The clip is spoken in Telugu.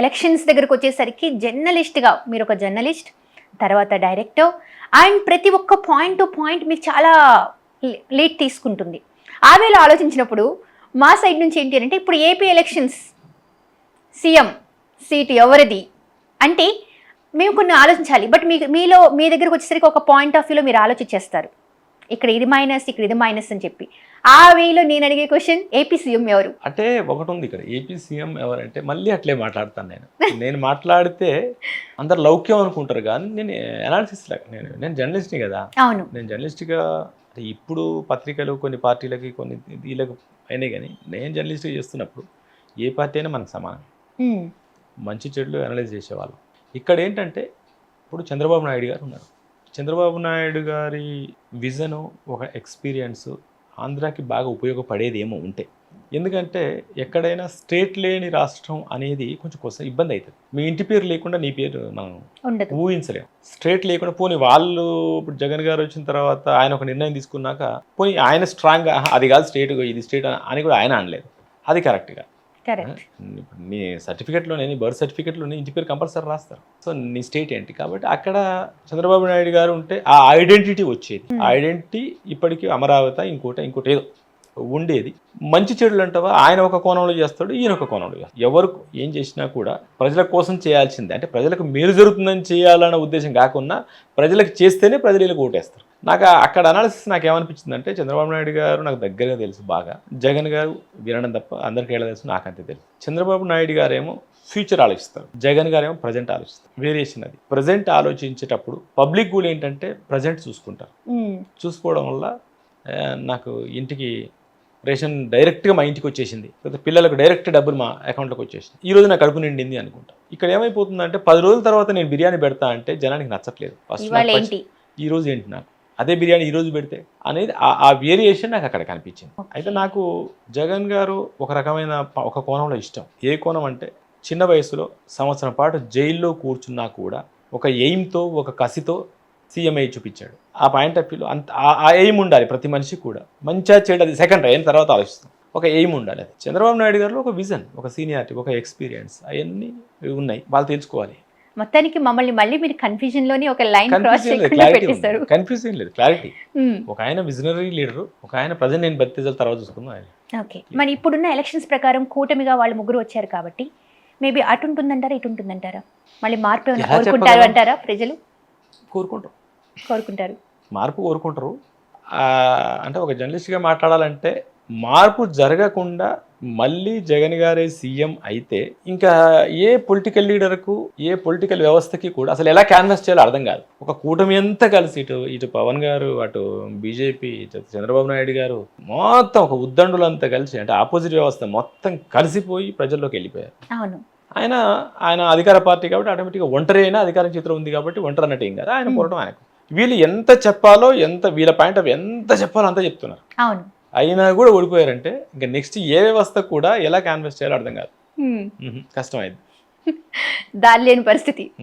ఎలక్షన్స్ దగ్గరకు వచ్చేసరికి జర్నలిస్ట్గా మీరు ఒక జర్నలిస్ట్ తర్వాత డైరెక్టర్ అండ్ ప్రతి ఒక్క పాయింట్ టు పాయింట్ మీకు చాలా లీడ్ తీసుకుంటుంది. ఆ వేళ ఆలోచించినప్పుడు మా సైడ్ నుంచి ఏంటి అంటే ఇప్పుడు ఏపీ ఎలక్షన్స్ సీఎం సీట్ ఎవరిది? అంటే మేము కొన్ని ఆలోచించాలి బట్ మీ మీలో మీ దగ్గరకు వచ్చేసరికి ఒక పాయింట్ ఆఫ్ వ్యూలో మీరు ఆలోచించేస్తారు. ఇక్కడ ఇది మైనస్ ఇక్కడ ఇది మైనస్ అని చెప్పి. ఆ వేలో నేను అడిగే క్వశ్చన్ ఏపీ సీఎం ఎవరు? అంటే ఒకటి ఉంది ఇక్కడ ఏపీ సీఎం ఎవరంటే మళ్ళీ అట్లే మాట్లాడతాను నేను. నేను మాట్లాడితే అందరు లౌక్యం అనుకుంటారు కానీ నేను అనాలిసిస్ నేను నేను జర్నలిస్ట్ని కదా. అవును. నేను జర్నలిస్ట్గా ఇప్పుడు పత్రికలు కొన్ని పార్టీలకి కొన్ని వీళ్ళకి అయినాయి కానీ నేను జర్నలిస్ట్గా చేస్తున్నప్పుడు ఏ పార్టీ అయినా మనకు సమానం. మంచి చెడులు అనలైజ్ చేసేవాళ్ళం. ఇక్కడ ఏంటంటే ఇప్పుడు చంద్రబాబు నాయుడు గారు ఉన్నారు. చంద్రబాబు నాయుడు గారి విజను ఒక ఎక్స్పీరియన్స్ ఆంధ్రాకి బాగా ఉపయోగపడేది ఏమో ఉంటే. ఎందుకంటే ఎక్కడైనా స్టేట్ లేని రాష్ట్రం అనేది కొంచెం కోసం ఇబ్బంది అవుతుంది మీ ఇంటి పేరు లేకుండా నీ పేరు మనం ఉండదు. ఊహించలేం. స్ట్రేట్ లేకుండా పోనీ వాళ్ళు ఇప్పుడు జగన్ గారు వచ్చిన తర్వాత ఆయన ఒక నిర్ణయం తీసుకున్నాక పోనీ ఆయన స్ట్రాంగ్గా "ఆహా, అది కాదు స్టేట్ ఇది స్టేట్ అని కూడా ఆయన అనలేదు. అది కరెక్ట్గా. నీ సర్టిఫికెట్లోనే నీ బర్త్ సర్టిఫికెట్లోనే ఇంటి పేరు కంపల్సరీ రాస్తారు. సో నీ స్టేట్ ఏంటి? కాబట్టి అక్కడ చంద్రబాబు నాయుడు గారు ఉంటే ఆ ఐడెంటిటీ వచ్చేది. ఐడెంటిటీ ఇప్పటికీ అమరావతి ఇంకోటి ఇంకోటి ఏదో ఉండేది. మంచి చెడులు అంటావా? ఆయన ఒక కోణంలో చేస్తాడు ఈయన ఒక కోణంలో చేస్తాడు. ఎవరు ఏం చేసినా కూడా ప్రజల కోసం చేయాల్సిందే. అంటే ప్రజలకు మేలు జరుగుతుందని చేయాలన్న ఉద్దేశం కాకుండా ప్రజలకు చేస్తేనే ప్రజలు వీళ్ళకి ఓటేస్తారు. నాకు అక్కడ అనాలిసిస్ నాకు ఏమనిపించింది అంటే చంద్రబాబు నాయుడు గారు నాకు దగ్గరగా తెలుసు బాగా. జగన్ గారు వినడం తప్ప అందరికీ ఎలా తెలుసు నాకంతే తెలుసు. చంద్రబాబు నాయుడు గారేమో ఫ్యూచర్ ఆలోచిస్తారు. జగన్ గారేమో ప్రజెంట్ ఆలోచిస్తారు. వేరియేషన్ అది. ప్రజెంట్ ఆలోచించేటప్పుడు పబ్లిక్ కూడా ఏంటంటే ప్రజెంట్ చూసుకుంటారు. చూసుకోవడం వల్ల నాకు ఇంటికి రేషన్ డైరెక్ట్గా మా ఇంటికి వచ్చేసింది. లేదా పిల్లలకు డైరెక్ట్ డబ్బులు మా అకౌంట్లోకి వచ్చేసింది. ఈ రోజు నా కడుపు నిండింది అనుకుంటా. ఇక్కడ ఏమైపోతుందంటే పది రోజుల తర్వాత నేను బిర్యానీ పెడతా అంటే జనానికి నచ్చట్లేదు. ఫస్ట్ నాకు ఈ రోజు ఏంటి నాకు? అదే బిర్యానీ ఈరోజు పెడితే అనేది ఆ- వేరియేషన్ నాకు అక్కడ కనిపించింది. అయితే నాకు జగన్ గారు ఒక రకమైన ఒక కోణంలో ఇష్టం. ఏ కోణం అంటే చిన్న వయసులో సంవత్సరం పాటు జైల్లో కూర్చున్నా కూడా ఒక ఎయిమ్తో ఒక కసితో సీఎం చూపించాడు. ఆ పాయింట్ ఆఫ్ వ్యూలో అంత ఆ- ఎయిమ్ ఉండాలి ప్రతి మనిషి కూడా. మంచిగా చేయడం సెకండ్ అయిన తర్వాత ఆలోచిస్తాం. ఒక ఎయిమ్ ఉండాలి అది. చంద్రబాబు నాయుడు గారిలో ఒక విజన్ ఒక సీనియారిటీ ఒక ఎక్స్పీరియన్స్ అవన్నీ ఉన్నాయి. వాళ్ళు తెలుసుకోవాలి. మొత్తానికి మమ్మల్ని మళ్ళీ మీరు కన్ఫ్యూజన్లోని ఒక లైన్ క్రాస్ కన్ఫ్యూజన్ లేదు చేయకుండా క్లారిటీ పెట్టేస్తారు కన్ఫ్యూజన్ లేదు క్లారిటీ ఉమ్, ఒక ఆయన విజనరీ లీడరు ఒక ఆయన ప్రజెంట్ నేను బతిజల తర్వాత చూసుకుందాం ఆయన. ఓకే మరి ఇప్పుడున్న ఎలక్షన్స్ ప్రకారం కూటమిగా వాళ్ళు ముగ్గురు వచ్చారు కాబట్టి మేబీ అటు ఉంటుందంటారా ఇటు ఉంటుందంటారా? మళ్ళీ మార్పు కోరుకుంటారు? అంటారా ప్రజలు? కోరుకుంటారు. కోరుకుంటారు. మార్పు కోరుకుంటారు. అంటే ఒక జర్నలిస్ట్గా మాట్లాడాలంటే మార్పు జరగకుండా మళ్ళీ జగన్ గారే సీఎం అయితే ఇంకా ఏ పొలిటికల్ లీడర్కు ఏ పొలిటికల్ వ్యవస్థకి కూడా అసలు ఎలా క్యాన్వాస్ చేయాలో అర్థం కాదు. ఒక కూటమి అంతా కలిసి ఇటు ఇటు పవన్ గారు అటు బీజేపీ ఇటు చంద్రబాబు నాయుడు గారు మొత్తం ఒక ఉద్దండులంతా కలిసి అంటే ఆపోజిట్ వ్యవస్థ మొత్తం కలిసిపోయి ప్రజల్లోకి వెళ్ళిపోయారు. అవును. ఆయన ఆయన అధికార పార్టీ కాబట్టి ఆటోమేటిక్గా ఒంటరి అయినా అధికారం చిత్రం ఉంది కాబట్టి ఒంటరి అన్నట్టు ఏం కాదు. ఆయన పోవడం ఆయనకు. వీళ్ళు ఎంత చెప్పాలో ఎంత వీళ్ళ పాయింట్ ఆఫ్ ఎంత చెప్పాలో అంత చెప్తున్నారు. అవును. అయినా కూడా ఓడిపోయారంటే ఇంకా నెక్స్ట్ ఏ వ్యవస్థ కూడా ఎలా క్యాన్వస్ చేయాలో అర్థం కాదు. ఉమ్, మ్మ్. కష్టం అయింది దారి లేని పరిస్థితి.